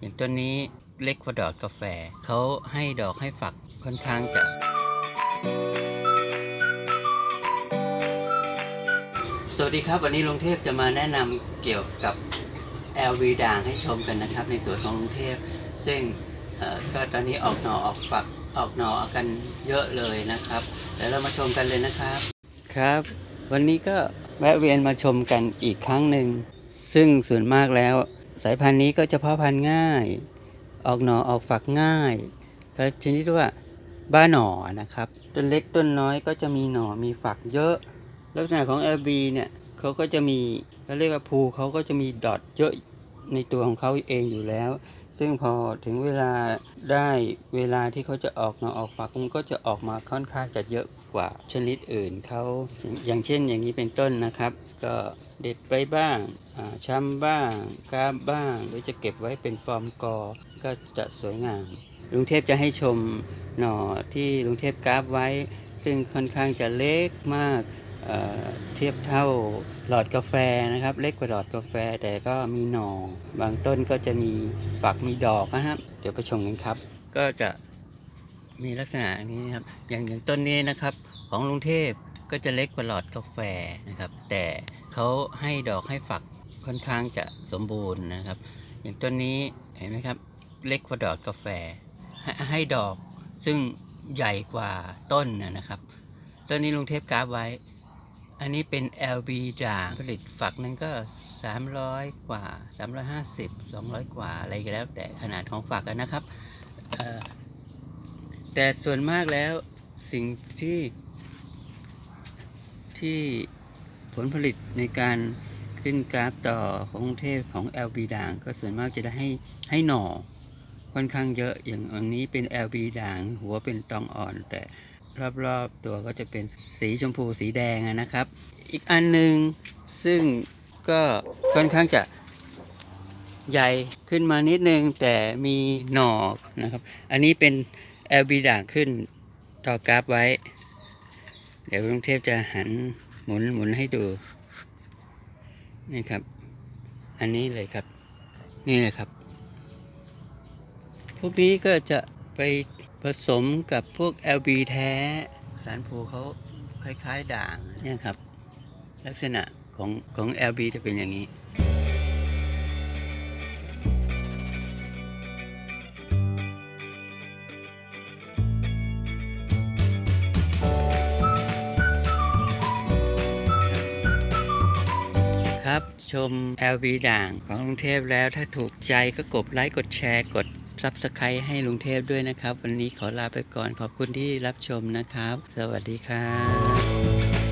อย่างต้นนี้เล็กกว่าดอกกาแฟ เขาให้ดอกให้ฝักค่อนข้างจะสวัสดีครับ วันนี้ลุงเทพจะมาแนะนำเกี่ยวกับ LV ด่างให้ชมกันนะครับ ในสวนของลุงเทพ ซึ่งก็ตอนนี้ออกหน่อออกฝักออกหน่อกันเยอะเลยนะครับเดี๋ยวเรามาชมกันเลยนะครับ ครับ วันนี้ก็แวะเวียนมาชมกันอีกครั้งหนึ่ง ซึ่งส่วนมากแล้ว สายพันธุ์นี้ก็จะเพาะพันธุ์ง่าย ออกหน่อออกฝักง่ายก็ชนิดว่าบ้าหน่อนะครับ ต้นเล็กต้นน้อยก็จะมีหน่อมีฝักเยอะ ลักษณะของ LB เนี่ยเขาก็จะมีเขาเรียกว่าภูเขาก็จะมีดอทเยอะในตัวของเขาเองอยู่แล้ว ซึ่งพอถึงเวลาได้เวลาที่เขาจะออกหน่อออกฝักมันก็จะออกมาค่อนข้างจะเยอะ กว่าชนิดอื่นเขาอย่างเช่นอย่างนี้เป็นต้นนะครับ ก็เด็ดไปบ้างช้ำบ้างกราบบ้างหรือจะเก็บไว้เป็นฟอร์มกอ ก็จะสวยงามลุงเทพจะให้ชมหน่อที่ลุงเทพกราฟไว้ ซึ่งค่อนข้างจะเล็กมากเเทียบเท่าหลอดกาแฟนะครับ เล็กกว่าหลอดกาแฟแต่ก็มีหน่อบางต้นก็จะมีฝักมีดอกนะครับ เดี๋ยวไปชมกันครับ ก็จะ มีลักษณะนี้นะครับ อย่างอย่างต้นนี้นะครับ ของลุงเทพก็จะเล็กกว่าหลอดกาแฟนะครับ แต่เขาให้ดอกให้ฝักค่อนข้างจะสมบูรณ์นะครับ อย่างต้นนี้เห็นไหมครับ เล็กกว่าดอกกาแฟให้ให้ดอกซึ่งใหญ่กว่าต้นนะครับต้นนี้ลุงเทพกราฟไว้ อันนี้เป็น LB ด่างผลิตฝักหนึงก็ 300 กว่า 350 200 กว่าอะไรก็แล้วแต่ขนาดของฝักนะครับ แต่ส่วนมากแล้วสิ่งที่ที่ผลผลิตในการขึ้นกราฟต่อของกรุงเทพของ LB ด่าง ก็ส่วนมากจะได้ให้ให้หน่อค่อนข้างเยอะอย่างอันนี้เป็น LB ด่าง หัวเป็นตองอ่อน แต่รอบๆตัวก็จะเป็นสีชมพูสีแดงนะครับ อีกอันหนึ่งซึ่งก็ค่อนข้างจะใหญ่ขึ้นมานิดนึงแต่มีหน่อนะครับ อันนี้เป็น LB ด่างขึ้นต่อกราฟไว้ เดี๋ยวกรุงเทพจะหันหมุนหมุนให้ดู นี่ครับ อันนี้เลยครับ นี่เลยครับ พวกนี้ก็จะไปผสมกับพวก LB แท้ สารภูเขาคล้าย ๆ ด่างเนี่ยครับ ลักษณะของของ LB จะเป็นอย่างนี้ ครับ ชม LV ด่างของลุงเทพแล้วถ้าถูกใจก็กดไลค์กดแชร์กด Subscribe ให้ลุงเทพด้วยนะครับ วันนี้ขอลาไปก่อนขอบคุณที่รับชมนะครับ สวัสดีครับ